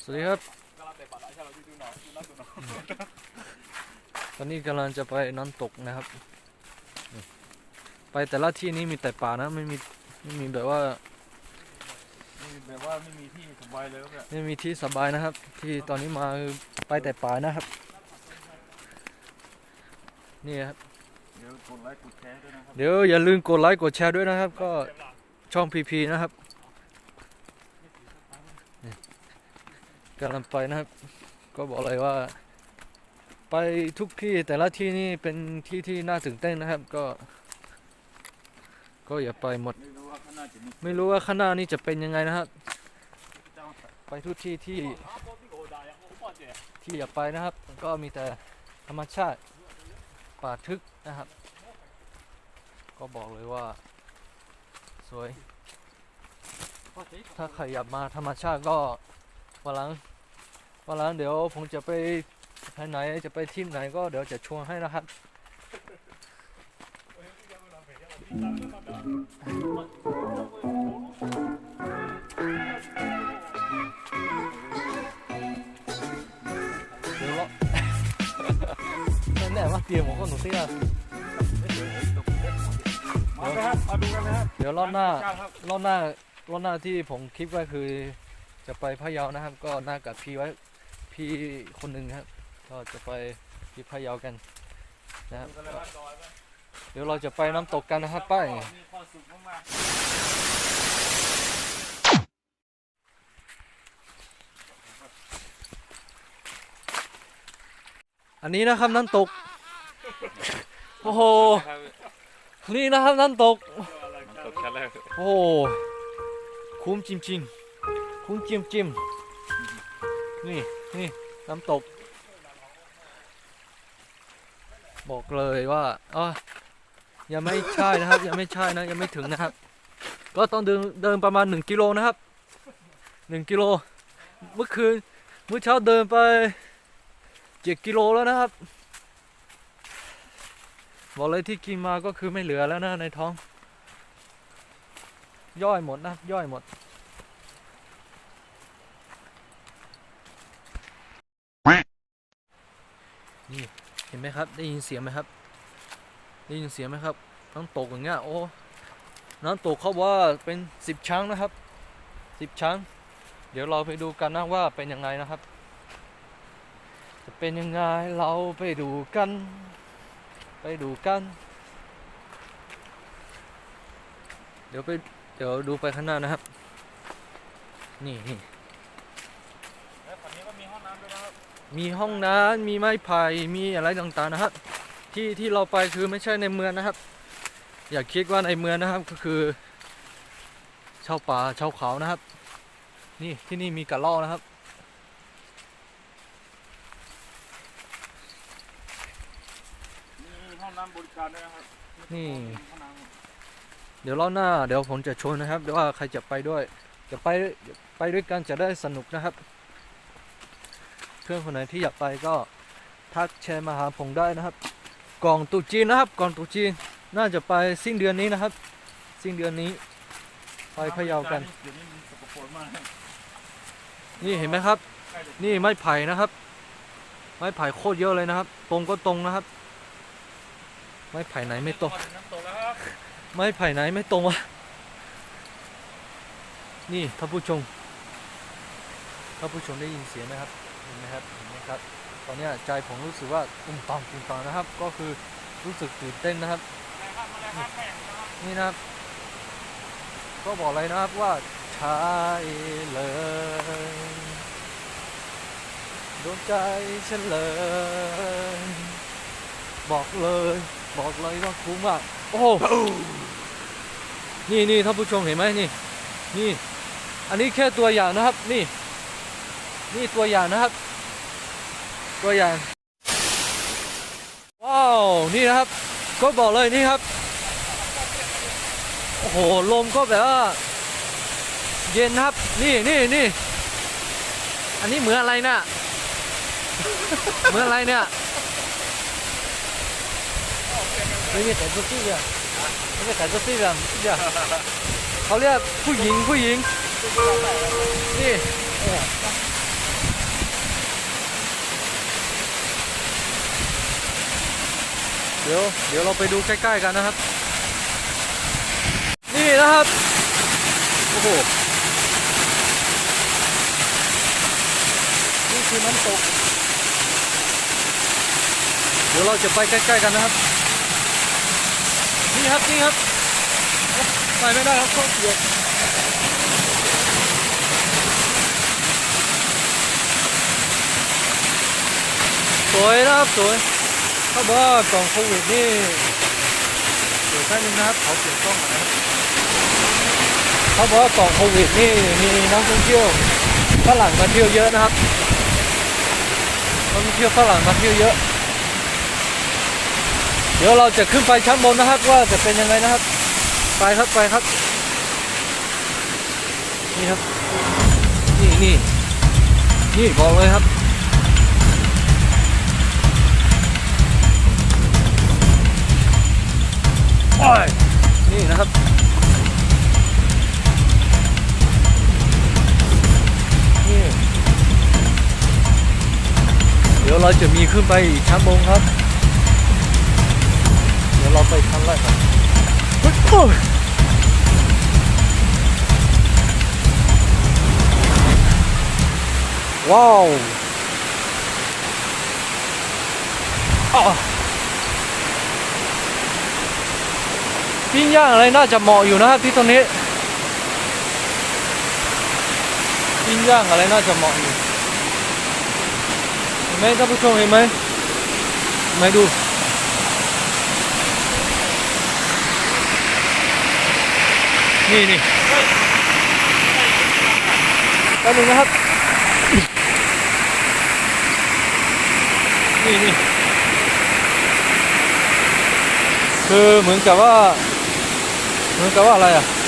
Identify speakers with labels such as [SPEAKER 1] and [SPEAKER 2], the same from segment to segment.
[SPEAKER 1] สวัสดีครับตอนนี้กำลังจะไปน้ำตกนะครับนี่ไปแต่ละที่นี้มีแต่ป่านะไม่มีไม่มีแบบว่า
[SPEAKER 2] นี่แบบว่าไม่มีที่สบายเลยครับเนี่ย
[SPEAKER 1] ไม่มีที่สบายนะครับ ที่ตอนนี้มาคือไปแต่ป่านะครับ นี่ครับ
[SPEAKER 2] เดี๋ยวกดไลค์กดแชร์ด้วยนะครับ
[SPEAKER 1] เดี๋ยวอย่าลืมกดไลค์กดแชร์ด้วยนะครับ ก็ช่องพีพีนะครับนี่ กำลังไปนะครับ ก็บอกเลยว่า ไปทุกที่แต่ละที่นี่เป็นที่ที่น่าตื่นเต้นนะครับ ก็ ก็อย่าไปหมด
[SPEAKER 2] ไม่รู้ว่าข้างหน้าจะมี
[SPEAKER 1] ไม่รู้ว่าข้างหน้านี้จะเป็นยังไงนะครับ ไปทุกที่ที่ที่อย่าไปนะครับ ก็มีแต่ธรรมชาติป่าทึกนะครับ ก็บอกเลยว่า สวย ถ้าใครอยากมาธรรมชาติก็วันหลัง วันหลังเดี๋ยวผมจะไปไปไหนจะไปที่ไหนก็เดี๋ยวจะชวนให้นะครับ เดี๋ยวเราแน่ๆว่าเตรียมผมก็หนูเตี้ย
[SPEAKER 2] มาเลยครับมาดูกันนะครับ
[SPEAKER 1] เดี๋ยวรอบหน้า
[SPEAKER 2] ร
[SPEAKER 1] อบหน้ารอบหน้าที่ผมคิดไว้คือ จะไปพะเยานะครับ ก็น่ากับพี่ไว้ พี่คนหนึ่งครับ ก็จะไปที่พะเยากันนะครับ
[SPEAKER 2] ดูกันเลยครับดอยไหม
[SPEAKER 1] เดี๋ยวเราจะไปน้ำตกกันนะครับป้าย
[SPEAKER 2] มีความสุขมาก
[SPEAKER 1] อันนี้นะครับน้ำตก โอ้โห
[SPEAKER 2] ๆครับ
[SPEAKER 1] นี่นะครับน้ำตก
[SPEAKER 2] มันตกชั้นแรก
[SPEAKER 1] โอ้โหคุ้มจริงๆ คุ้มจิ้มจิ้ม นี่นี่น้ำตก บอกเลยว่าอ๋อยังไม่ใช่นะครับ ยังไม่ใช่นะยังไม่ถึงนะครับ ก็ต้องเดินเดินประมาณ1กิโลนะครับ1กิโลเมื่อคืนเมื่อเช้าเดินไป7กิโลแล้วนะครับ บอกเลยที่กินมาก็คือไม่เหลือแล้วนะในท้อง ย่อยหมดนะย่อยหมด นี่เห็นไหมครับ ได้ยินเสียงไหมครับ ได้ยินเสียงไหมครับ น้ำตกอย่างเงี้ย โอ้ น้ำตกเขาว่าเป็นสิบชั้นนะครับ สิบชั้นเดี๋ยวเราไปดูกันนะว่าเป็นยังไงนะครับ จะเป็นยังไง เราไปดูกัน ไปดูกัน เดี๋ยวไป เดี๋ยวดูไปข้างหน้านะครับ นี่นี่
[SPEAKER 2] และฝั่งนี้ก็มีห้องน้ำด้วยนะครับ
[SPEAKER 1] มีห้องน้ำมีไม้ไผ่มีอะไรต่างๆนะครับที่ที่เราไปคือไม่ใช่ในเมืองนะครับ อย่าคิดว่าในเมืองนะครับก็คือชาวป่าชาวเขานะครับ นี่ที่นี่มีกระรอกนะครับ
[SPEAKER 2] มีห้องน้ำบริการด้วยนะครับ
[SPEAKER 1] นี่
[SPEAKER 2] ห้องน้ำ
[SPEAKER 1] เดี๋ยวรอบหน้าเดี๋ยวผมจะชวนนะครับเดี๋ยวว่าใครจะไปด้วย จะไปไปด้วยกันจะได้สนุกนะครับ เพื่อนคนไหนที่อยากไปก็ทักแชร์มาหาผมได้นะครับ กล่องตุจีนนะครับ กล่องตุจีนน่าจะไปสิ้นเดือนนี้นะครับ สิ้นเดือนนี้ ไปพะเยากัน
[SPEAKER 2] เดี๋ยวนี้มันสกปรกมาก
[SPEAKER 1] นี่เห็นไหมครับ
[SPEAKER 2] ใกล้จะ
[SPEAKER 1] นี่ไม้ไผ่นะครับ ไม้ไผ่โคตรเยอะเลยนะครับ ตรงก็ตรงนะครับ ไม้ไผ่ไหนไม่ตรง
[SPEAKER 2] น้ำตกแล้วครับ
[SPEAKER 1] ไม้ไผ่ไหนไม่ตรงวะ นี่ท่านผู้ชมท่านผู้ชมได้ยินเสียงไหมครับเห็ นไหมครับเห็นไหมครับ ตอนนี้ใจผมรู้สึกว่าตุ้มตามตุ้มตามนะครับ ก็คือรู้สึกตื่นเต้นนะครับ
[SPEAKER 2] นี่
[SPEAKER 1] นะครับ ก็บอกเลยนะครับว่าใช่เลยโดนใจฉันเลย บอกเลย บอกเลยว่าคุ้มอะโอ้โหนี่นี่ท่านผู้ชมเห็นไหมนี่ นี่ อันนี้แค่ตัวอย่างนะครับ นี่ นี่ตัวอย่างนะครับ ตัวอย่าง ว้าว นี่นะครับ ก็บอกเลยนี่ครับ โอ้โห ลมก็แบบว่า เย็นครับ นี่นี่นี่ อันนี้เหมือนอะไรน่ะเหมือนอะไรเนี่ยไม่ใช่แต่ตัวตี้อะไม่ใช่แต่ตัวตี้อะเขาเรียกผู้หญิงผู้หญิงนี่ เดี๋ยวเดี๋ยวเราไปดูใกล้ๆกันนะครับ นี่นะครับ โอ้โห นี่คือน้ำตก เดี๋ยวเราจะไปใกล้ๆกันนะครับ นี่ครับนี่ครับ ไปไม่ได้ครับข้อเสียสวยนะครับสวย เขาบอกว่าก่อนโควิดนี่เดี๋ยวแป๊บนึงนะครับเขาเปลี่ยนกล้องก่อนนะครับเขาบอกว่าก่อนโควิดนี่มีนักท่องเที่ยวฝรั่งมาเที่ยวเยอะนะครับนักท่องเที่ยวฝรั่งมาเที่ยวเยอะ เดี๋ยวเราจะขึ้นไปชั้นบนนะครับว่าจะเป็นยังไงนะครับ ไปครับไปครับ นี่ครับ นี่นี่นี่บอกเลยครับ อ้ยนี่นะครับ นี่ เดี๋ยวเราจะมีขึ้นไปอีกชั้นบนครับ เดี๋ยวเราไปชั้นแรกครับโอ้ยว้าวอ้า ปิ้งย่างอะไรน่าจะเหมาะอยู่นะครับที่ตรงนี้ปิ้งย่างอะไรน่าจะเหมาะอยู่เห็นไหมท่านผู้ชมเห็นไหมไหมดูนี่นี่แป๊บนึงนะครับ นี่นี่คือเหมือนกับว่า เหมือน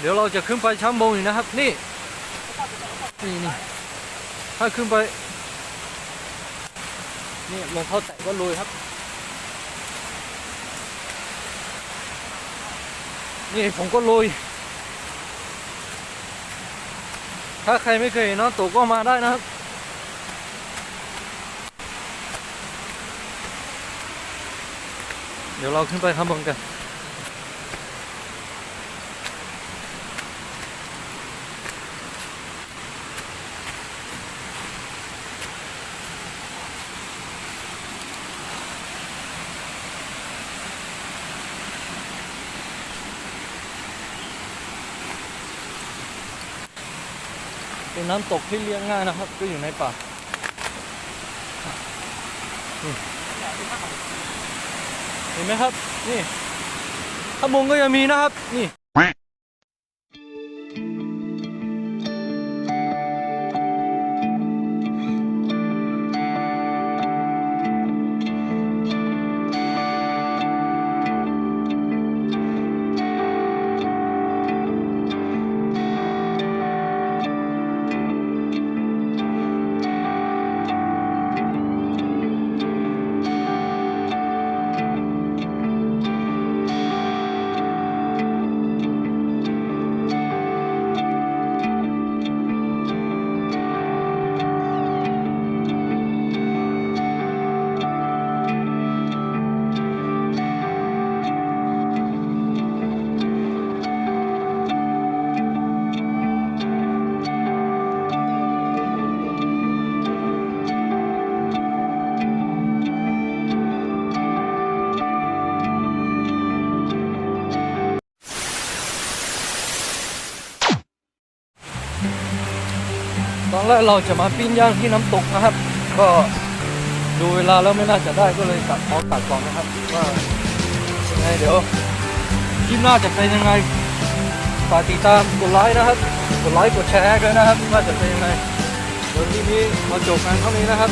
[SPEAKER 1] เดี๋ยวเราจะขึ้นไปชั้นบนอีกนะครับ นี่นี่นี่ถ้าขึ้นไป นี่รองเท้าแตะก็ลุยครับ นี่ผมก็ลุย ถ้าใครไม่เคยเนน้ำตกก็มาได้นะครับเดี๋ยวเราขึ้นไปข้างบนกัน เป็นน้ำตกที่เลี้ยงง่ายนะครับ ก็อยู่ในป่าเห็นไหมครับ นี่ข้างบนก็ยังมีนะครับ นี่ และเราจะมาปิ้งย่างที่น้ำตกนะครับ ก็ดูเวลาแล้วไม่น่าจะได้ก็เลยตัดขอตัดก่อนนะครับว่ายังไงเดี๋ยวคลิปหน้าจะเป็นยังไงฝากติดตามกดไลค์นะครับกดไลค์กดแชร์ด้วยนะครับว่าจะเป็นยังไงเดี๋ยวทีนี้มาจบกันเท่านี้นะครับ